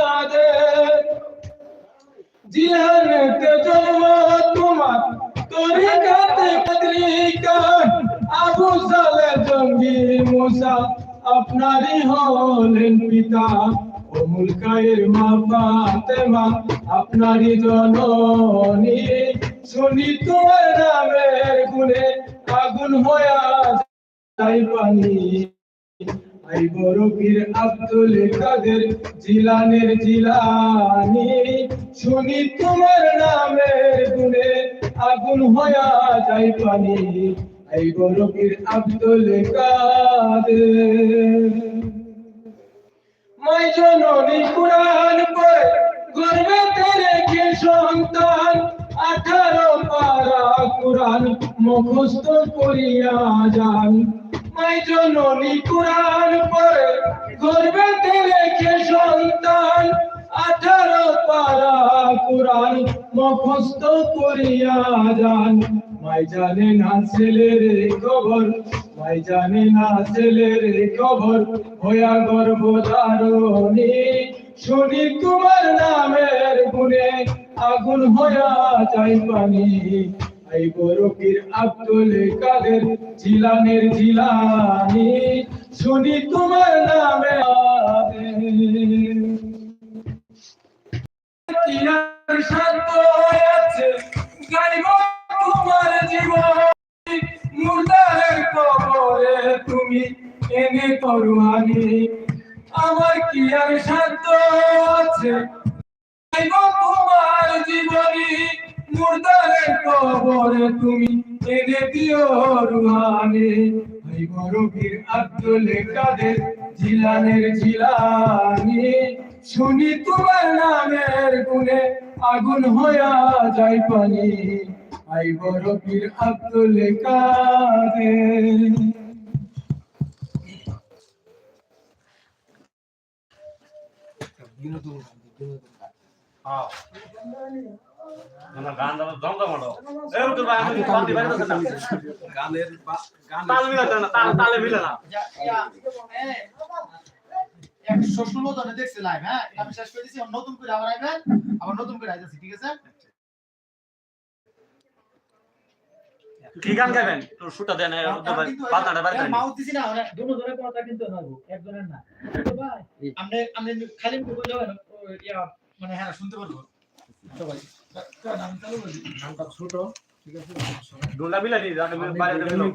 কাদের জিহানেতে জন্ম তোমার তরিকাতে পত্রিকার আবু সালে জঙ্গি মুসা আপনারই হলেন পিতা। অমুল কায়ের মা আপনারই জননী শুনি তোমার নামের গুণে আগুন পানি আই বড় পীর আব্দুল কাদের জিলানের জিলানি শুনি তোমার নামের গুণে আগুন হইয়া যাই পানি আই বড় পীর আব্দুল কাদের। মাই জননী কুরআন গর্বে রেখে সন্তান, আঠারো পারা কুরআন মুখস্থ করিয়া যান। মাই জননী কুরআন পড়ে গর্বে রেখে সন্তান, আঠারো পারা কুরআন মুখস্থ করিয়া যান। মাই জানে না ছেলের খবর মাই জানি না ছেলের খবর হইয়া গর্ব ধারণী শুনি তোমার নামের গুণে আগুন হইয়া যাই পানি। এই বরফির আব্দুল কাদের জিলানের জিলানি। শুনি তোমার নামে তুমি এনে করুহানি আমার কি আর শান্ত আছে? তোমার জীবনী মুর্দারের কবরে তুমি এনে দিও বড়বীর আব্দুল কাদের জিলানের জিলানি। শুনি তোমার নামের গুণে আগুন হইয়া যায় পানি। আই বড় পীর আব্দুল কাদের আমার গান দাও জমজমাটো এই উত্তর ভাই আমি তাল দিবাই তো না গানের বা- গান তাল মিলে না তাল তালে একশো ষোলো জনে দেখছে লাইভ হ্যাঁ? আমি শেষ করে দিচ্ছি নতুন করে, আবার আইবেন, আবার নতুন করে আইতেছি, ঠিক আছে? কি গান গাবেন তোর সুটা দেন পাতাটা বার দেন মাউথ দিছি না ওরা দুজনের কথা কিন্তু নবো একজনের না। তো ভাই আপনি আপনি খালি মুখে বলে যাবেন ইয়া, মানে হ্যাঁ শুনতে পারব। সবাই আমি চালু বলি। নামটা ছোট ঠিক আছে? ডোলা বিলা দি জানে বাইরে মিলে